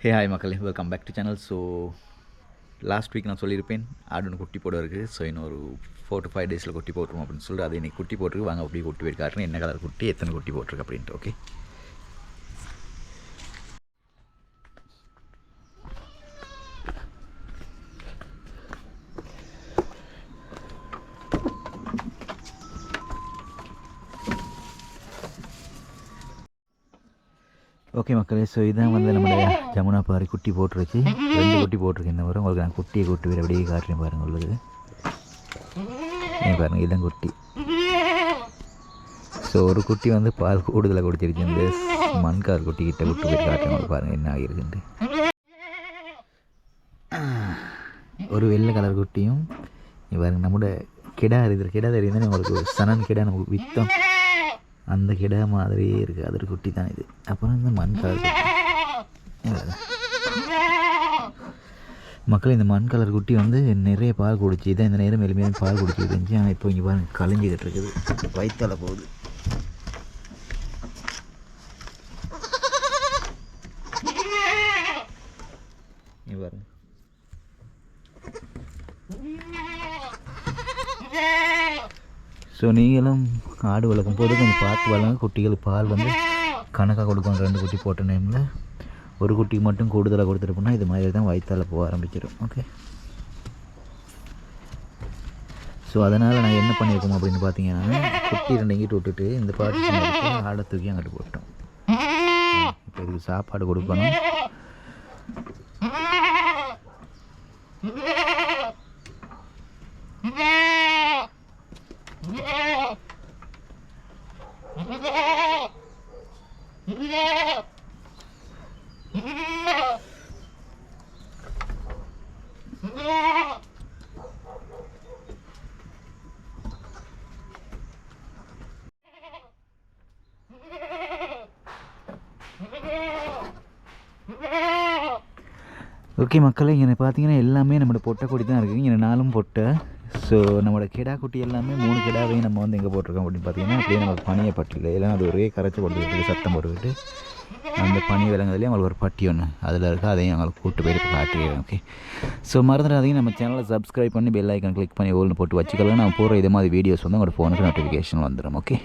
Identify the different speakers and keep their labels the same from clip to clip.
Speaker 1: ஹே hi மக்களே. Welcome back to channel so last week நான் சொல்லியிருப்பேன் ஆடுன்னு குட்டி போட இருக்குது ஸோ இன்னும் ஒரு ஃபோர் டு ஃபைவ் டேஸில் குட்டி போட்டுருவோம் அப்படின்னு சொல்லிட்டு அது இன்னைக்கு குட்டி போட்டுருக்கு. வாங்க அப்படியே குட்டி போய் காட்டுறேன். என்ன கலர் குட்டி எத்தனை குட்டி போட்டிருக்கு அப்படின்ட்டு ஓகே ஓகே மக்களே ஸோ இதான் வந்து நம்மளுடைய ஜமுனா பாரி குட்டி போட்டுருச்சு ரெண்டு குட்டி போட்டிருக்கு இந்த வரும் உங்களுக்கு நான் குட்டியை கூட்டு வேறு அப்படியே காட்டுறேன் பாருங்கள் உங்களுக்கு ஏன் பாருங்கள் இதுதான் குட்டி. ஸோ ஒரு குட்டி வந்து பால் கூடுதலாக குடிச்சிருச்சு இந்த மண்கார் குட்டி கிட்ட விட்டு போய் காட்டுறேன் உங்களுக்கு பாருங்கள் என்ன ஆகிருக்குன்ட்டு ஒரு வெள்ளை கலர் குட்டியும் இங்க பாருங்க நம்மளோட கிடா இருக்குது. கிடா தெரியுதுன்னு உங்களுக்கு? ஒரு சனன் கிடா நமக்கு வித்தம். அந்த கிடா மாதிரியே இருக்குது அது ஒரு குட்டி தான் இது. அப்புறம் இந்த மண் கலர் குட்டி. மக்கள் இந்த மண் கலர் குட்டி வந்து நிறைய பால் குடிச்சு இதான் இந்த நேரம் எளிமையாக பால் குடிச்சிட்டு இருந்துச்சு ஆனால் இப்போ இங்கே பாருங்க கலைஞ்சிக்கிட்டு இருக்குது. வயிற்றால போகுது. பாருங்க. ஸோ நீங்களும் ஆடு வளர்க்கும் போது கொஞ்சம் பார்த்து வளங்க குட்டிகளுக்கு பால் வந்து கணக்காக கொடுக்கும் ரெண்டு குட்டி போட்ட டைமில் ஒரு குட்டிக்கு மட்டும் கூடுதலாக கொடுத்துட்டு போனால் இது மாதிரி தான் வயிற்றால் போக ஆரம்பிச்சிடும் ஓகே ஸோ அதனால் நாங்கள் என்ன பண்ணியிருக்கோம் அப்படின்னு பார்த்தீங்கன்னா குட்டி ரெண்டு இங்கிட்டு விட்டுட்டு இந்த பாட்டு ஆடை தூக்கி அங்கிட்டு போட்டோம் இப்போ இதுக்கு சாப்பாடு கொடுக்கணும். ஓகே மக்களே இங்கே பார்த்தீங்கன்னா எல்லாமே நம்மளோட பொட்டை கொடி தான் இருக்குது இங்கே நாலும் பொட்டை. ஸோ நம்மளோட கிடா குட்டி எல்லாமே மூணு கிடாவையும் நம்ம வந்து எங்கே போட்டிருக்கோம் அப்படின்னு பார்த்தீங்கன்னா அப்படியே நம்ம பனியை பட்டியில் எல்லாம் அது ஒரே கரைச்சி போட்டுக்கிட்டு சத்தம் போட்டுக்கிட்டு. அந்த பனி விலங்குதுலேயும் அவங்களுக்கு ஒரு பட்டி ஒன்று அதில் இருக்குது அதையும் அவங்களுக்கு கூட்டு போயிட்டு காட்டுகிறேன் ஓகே ஸோ மறந்துடாதீங்க நம்ம சேனலை சப்ஸ்கிரைப் பண்ணி பெல் ஐக்கன் கிளிக் பண்ணி ஓல்னு போட்டு வச்சுக்கலாம் நான் போகிற இது மாதிரி வீடியோஸ் வந்து உங்களோட ஃபோனுக்கு நோட்டிஃபிகேஷன் வந்துடும் ஓகே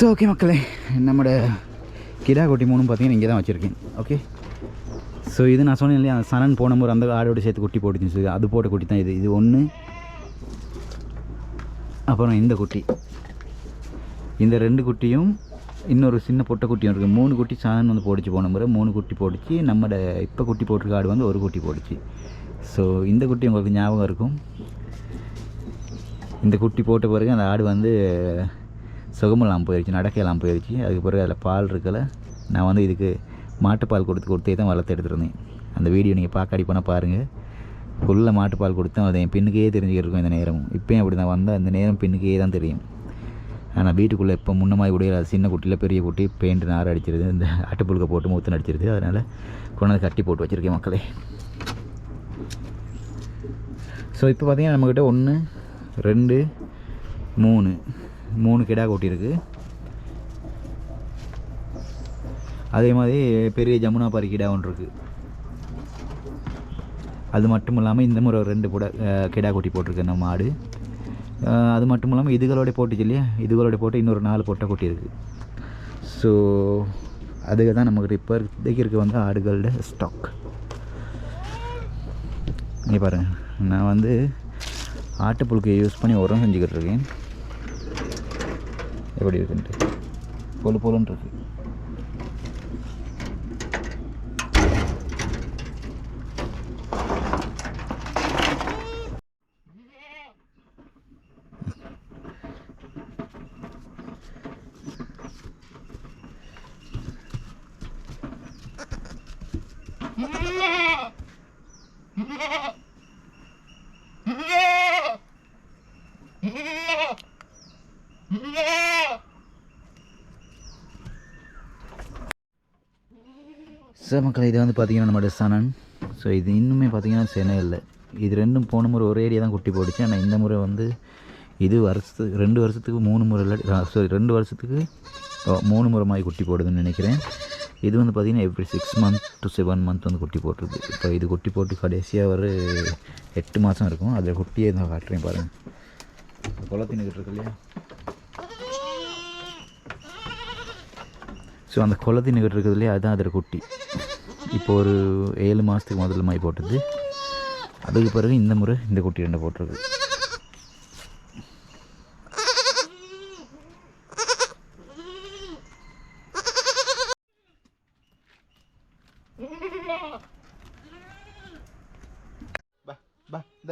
Speaker 1: ஸோ ஓகே மக்களே நம்மளோட கிடா கொட்டி மூணும் பார்த்தீங்கன்னா இங்கே தான் வச்சுருக்கேன். ஓகே ஸோ இது நான் சொன்னேன் இல்லையா சனன் போன முறை அந்த ஆடோடு சேர்த்து குட்டி போட்டுச்சு அது போட்ட குட்டி தான் இது. இது ஒன்று அப்புறம் இந்த குட்டி. இந்த ரெண்டு குட்டியும் இன்னொரு சின்ன பொட்டை குட்டியும் இருக்குது மூணு குட்டி சனன் வந்து போடிச்சு போன முறை. மூணு குட்டி போடிச்சு நம்மளோட இப்போ குட்டி போட்டிருக்க ஆடு வந்து ஒரு குட்டி போடிச்சு ஸோ இந்த குட்டி உங்களுக்கு ஞாபகம் இருக்கும். இந்த குட்டி போட்ட பிறகு அந்த ஆடு வந்து சுகமெல்லாம் போயிடுச்சு நடக்கையெல்லாம் போயிடுச்சு அதுக்கு பிறகு அதில் பால் இருக்கல. நான் வந்து இதுக்கு மாட்டுப்பால் கொடுத்து கொடுத்தே தான் வளர்த்து எடுத்துருந்தேன். அந்த வீடியோ நீங்கள் பார்க்காடி போனால் பாருங்கள் ஃபுல்லாக மாட்டுப்பால் கொடுத்தேன் அது என் பின்னுக்கே தெரிஞ்சுக்கிட்டு இருக்கும் இந்த நேரமும். இப்போயும் அப்படி தான் வந்தால் இந்த நேரம் பின்னுக்கே தான் தெரியும். ஆனால் வீட்டுக்குள்ளே இப்போ முன்ன மாதிரி உடைய சின்ன குட்டியில் பெரிய குட்டி பெயிண்ட் நார் அடிச்சிருது இந்த அட்டுப்புழுக்க போட்டு மூத்தன் அடிச்சிருது. அதனால் கொண்டாந்து கட்டி போட்டு வச்சுருக்கேன் மக்களே. ஸோ இப்போ பார்த்தீங்கன்னா நம்மக்கிட்ட ஒன்று ரெண்டு மூணு. மூணு கிடா கொட்டியிருக்கு. அதே மாதிரி பெரிய ஜமுனா பாரி கிடா ஒன்று இருக்குது அது மட்டும் இல்லாமல் இந்த முறை ஒரு ரெண்டு கூட கிடா கொட்டி போட்டிருக்கு நம்ம மாடு அது மட்டும் இல்லாமல் இதுகளோட போட்டுச்சு இல்லையா? இதுகளோட போட்டு இன்னொரு நாலு பொட்டை கொட்டி இருக்குது ஸோ அதுக்கு தான் நமக்கு இப்போ இப்போதைக்கு இருக்க வந்து ஆடுகளோட ஸ்டாக் இங்கே பாருங்கள் நான் வந்து ஆட்டுப்புழுக்கையை யூஸ் பண்ணி உரம் செஞ்சுக்கிட்டு இருக்கேன். எப்படி இருக்குன்ட்டு பொழு பொழுன்னு இருக்கு ஸோ மக்கள் இது வந்து பார்த்தீங்கன்னா நம்மளோட சனன். ஸோ இது இன்னுமே பார்த்தீங்கன்னா சென்னை இல்லை. இது ரெண்டும் போன முறை ஒரே ஏரியா தான் குட்டி போட்டுச்சு ஆனால் இந்த முறை வந்து இது வருஷத்துக்கு ரெண்டு வருஷத்துக்கு மூணு முறை இல்லாட்டி சாரி ரெண்டு வருஷத்துக்கு மூணு முறை மாதிரி குட்டி போடுதுன்னு நினைக்கிறேன். இது வந்து பார்த்திங்கன்னா every six month to seven month வந்து குட்டி போட்டுருது. இப்போ இது குட்டி போட்டு கடைசியாக ஒரு எட்டு மாதம் இருக்கும். அதில் குட்டியே தான் காட்டுறேன் பாருங்கள் குளத்தின்னுக்கிட்டு இருக்கு இல்லையா? ஸோ அந்த குளத்தினுக்கிட்டு இருக்குது இல்லையா அதுதான் அதில் குட்டி. இப்போ ஒரு ஏழு மாதத்துக்கு முதல்ல மாதிரி போட்டது. அதுக்கு பிறகு இந்த முறை இந்த குட்டி ரெண்டு போட்டிருக்கு.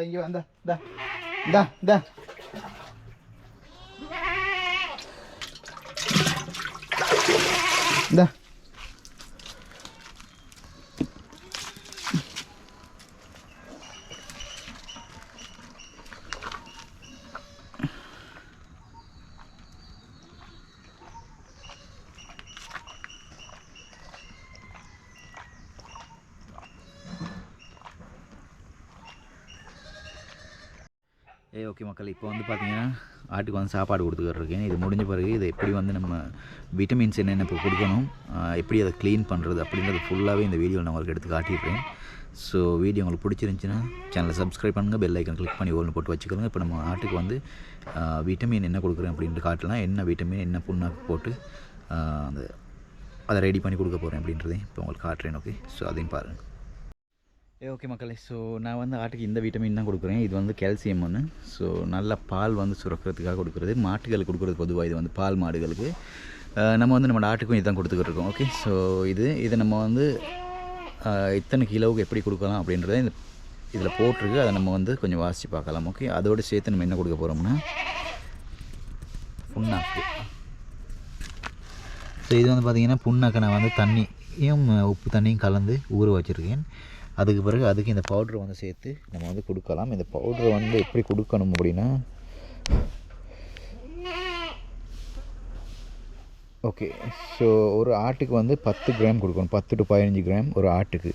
Speaker 1: இங்கே வந்தா இந்த இந்த இந்த இந்த. ஏ ஓகே மக்கள் இப்போ வந்து பார்த்தீங்கன்னா ஆட்டுக்கு வந்து சாப்பாடு கொடுத்துக்கிட்டு இருக்கேன் இது முடிஞ்ச பிறகு இதை எப்படி வந்து நம்ம விட்டமின்ஸ் என்னென்ன இப்போ கொடுக்கணும் எப்படி அதை க்ளீன் பண்ணுறது அப்படின்றது ஃபுல்லாகவே இந்த வீடியோவில் நான் உங்களுக்கு எடுத்து காட்டியிருக்கேன் ஸோ வீடியோ உங்களுக்கு பிடிச்சிருந்துச்சின்னா சேனலை சப்ஸ்கிரைப் பண்ணுங்கள் பெல் ஐக்கன் கிளிக் பண்ணி ஓல்னு போட்டு வச்சுக்கோங்க. இப்போ நம்ம ஆட்டுக்கு வந்து விட்டமின் என்ன கொடுக்குறேன் அப்படின்ட்டு காட்டலாம். என்ன விட்டமின் என்ன புண்ணாக்கு போட்டு அந்த அதை ரெடி பண்ணி கொடுக்க போகிறேன் அப்படின்றதையும் இப்போ உங்களுக்கு காட்டுறேன் ஓகே ஸோ அதையும் பாருங்கள் ஓகே மக்களே. ஸோ நான் வந்து ஆட்டுக்கு இந்த விட்டமின் தான் கொடுக்குறேன். இது வந்து கால்சியம் ஒன்று ஸோ நல்ல பால் வந்து சுரக்கிறதுக்காக கொடுக்குறது. மாட்டுகளுக்கு கொடுக்குறது பொதுவாக இது வந்து பால் மாடுகளுக்கு. நம்ம வந்து நம்ம ஆட்டுக்கும் இதுதான் கொடுத்துக்கிட்டு இருக்கோம். ஓகே ஸோ இது இதை நம்ம வந்து இத்தனை கிலோவுக்கு எப்படி கொடுக்கலாம் அப்படின்றத இந்த இதில் போட்டிருக்கு. அதை நம்ம வந்து கொஞ்சம் வாசித்து பார்க்கலாம். ஓகே அதோடு சேர்த்து நம்ம என்ன கொடுக்க போகிறோம்னா புண்ணாக்கு. ஸோ இது வந்து பார்த்திங்கன்னா புண்ணாக்கை நான் வந்து தண்ணியும் உப்பு தண்ணியும் கலந்து ஊற வச்சுருக்கேன். அதுக்கு பிறகு அதுக்கு இந்த பவுட்ரு வந்து சேர்த்து நம்ம வந்து கொடுக்கலாம். இந்த பவுட்ரு வந்து எப்படி கொடுக்கணும் அப்படின்னா ஓகே ஸோ ஒரு ஆட்டுக்கு வந்து பத்து கிராம் கொடுக்கணும். பத்து டு பதினஞ்சு கிராம் ஒரு ஆட்டுக்கு.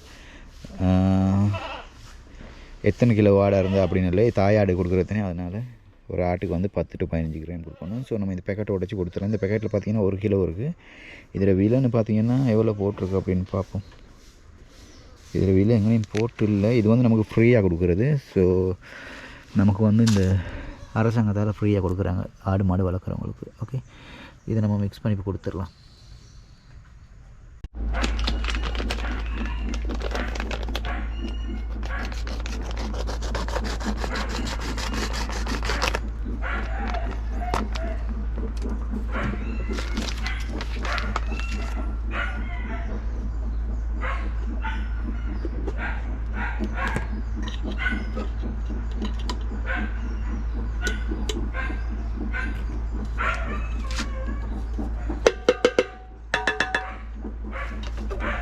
Speaker 1: எத்தனை கிலோ ஆடாக இருந்தால் அப்படின்னு இல்லை தாயாடு கொடுக்குறதுனே அதனால் ஒரு ஆட்டுக்கு வந்து பத்து டு பதினஞ்சு கிராம் கொடுக்கணும். ஸோ நம்ம இந்த பேக்கெட்டை உடச்சி கொடுத்துறோம். இந்த பேக்கெட்டில் பார்த்தீங்கன்னா ஒரு கிலோ இருக்குது இதில் விலைன்னு பார்த்தீங்கன்னா எவ்வளோ போட்டிருக்கு அப்படின்னு பார்ப்போம். இதில் வெளியில் எங்கேயும் போட்டு இல்லை இது வந்து நமக்கு ஃப்ரீயாக கொடுக்குறது. ஸோ நமக்கு வந்து இந்த அரசாங்கத்தால் ஃப்ரீயாக கொடுக்குறாங்க. ஆடு மாடு வளர்க்குறவங்களுக்கு. ஓகே இதை நம்ம மிக்ஸ் பண்ணி இப்போ கொடுத்துடலாம். อะ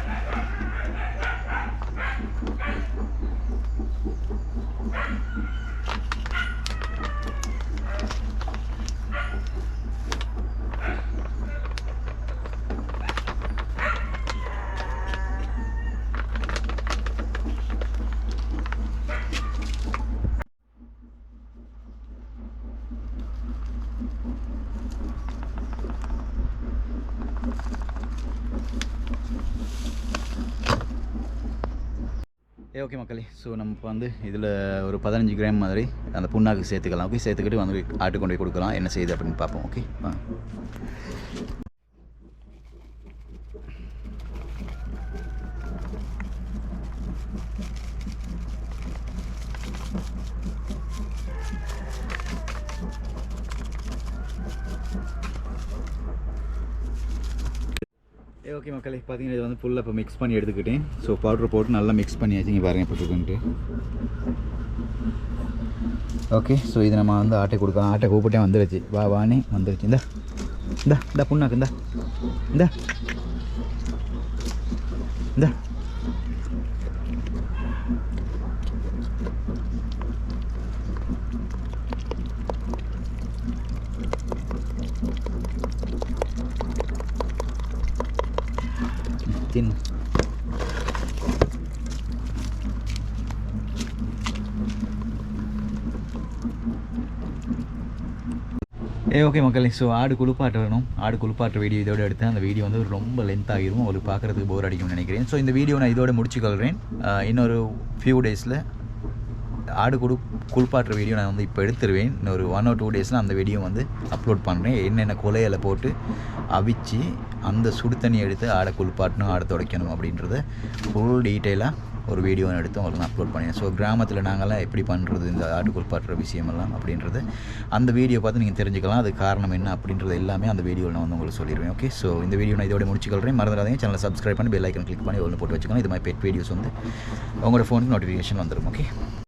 Speaker 1: ஏ ஓகே மக்களே. ஸோ நம்ம இப்போ வந்து இதில் ஒரு பதினஞ்சு கிராம் மாதிரி அந்த புண்ணாக்கு சேர்த்துக்கலாம். ஓகே சேர்த்துக்கிட்டு வந்து ஆட்டு கொண்டு போய் கொடுக்கலாம். என்ன செய்யுது அப்படின்னு பார்ப்போம். ஓகே ஓகே மக்களே பார்த்தீங்கன்னா இது வந்து ஃபுல்லாக இப்போ மிக்ஸ் பண்ணி எடுத்துக்கிட்டேன். ஸோ பவுடர் போட்டு நல்லா மிக்ஸ் பண்ணியாச்சு இங்கே பாருங்கள் போட்டுக்கிட்டு ஓகே ஸோ இது நம்ம வந்து ஆட்டை கொடுக்கலாம். ஆட்டை கூப்பிட்டே வந்துடுச்சு வா வானே வந்துடுச்சு இந்தா இந்தா இந்த புண்ணாக்கு இந்தா இந்தா. இந்தா. தின்னு ஏ ஓகே மக்களே ஸோ ஆடு குளிப்பாட்ட வேணும் ஆடு குளிப்பாட்ட வீடியோ இதோட எடுத்தேன். அந்த வீடியோ வந்து ரொம்ப லென்த் ஆகிரும் உங்களுக்கு பார்க்குறதுக்கு போர் அடிக்கும்னு நினைக்கிறேன். ஸோ இந்த வீடியோ நான் இதோட முடிச்சுக்கொள்கிறேன் இன்னொரு ஃபியூ டேஸில் ஆடு குடு குளிப்பாட்டுற வீடியோ நான் வந்து இப்போ எடுத்துருவேன். இன்னொரு ஒன் ஆர் டூ டேஸில் அந்த வீடியோ வந்து அப்லோட் பண்ணுறேன் என்னென்ன கொலையில் போட்டு அவிச்சு அந்த சுடு தண்ணியை எடுத்து ஆடை குளிப்பாட்டணும் ஆடை துடைக்கணும் அப்படின்றத ஃபுல் டீட்டெயிலாக ஒரு வீடியோ எடுத்து உங்களுக்கு நான் அப்லோட் பண்ணிடுறேன். ஸோ கிராமத்தில் நாங்கள்லாம் எப்படி பண்ணுறது இந்த ஆடு குளிப்பாட்டுற விஷயமெல்லாம் அப்படின்றது அந்த வீடியோ பார்த்து நீங்கள் தெரிஞ்சுக்கலாம். அது காரணம் என்ன அப்படின்றது எல்லாமே அந்த வீடியோவில் நான் வந்து உங்களுக்கு சொல்லிடுவேன் ஓகே ஸோ இந்த வீடியோ நான் இதோட முடிச்சுக்கிறேன் மறந்துடாதீங்க. சேனலை சப்ஸ்கிரைப் பண்ணி பெல் ஐக்கன் கிளிக் பண்ணி ஒன்று போட்டு வச்சுக்கணும் இது மாதிரி பெட் வீடியோஸ் வந்து உங்களோட ஃபோனுக்கு நோட்டிஃபிகேஷன் வந்துடும் ஓகே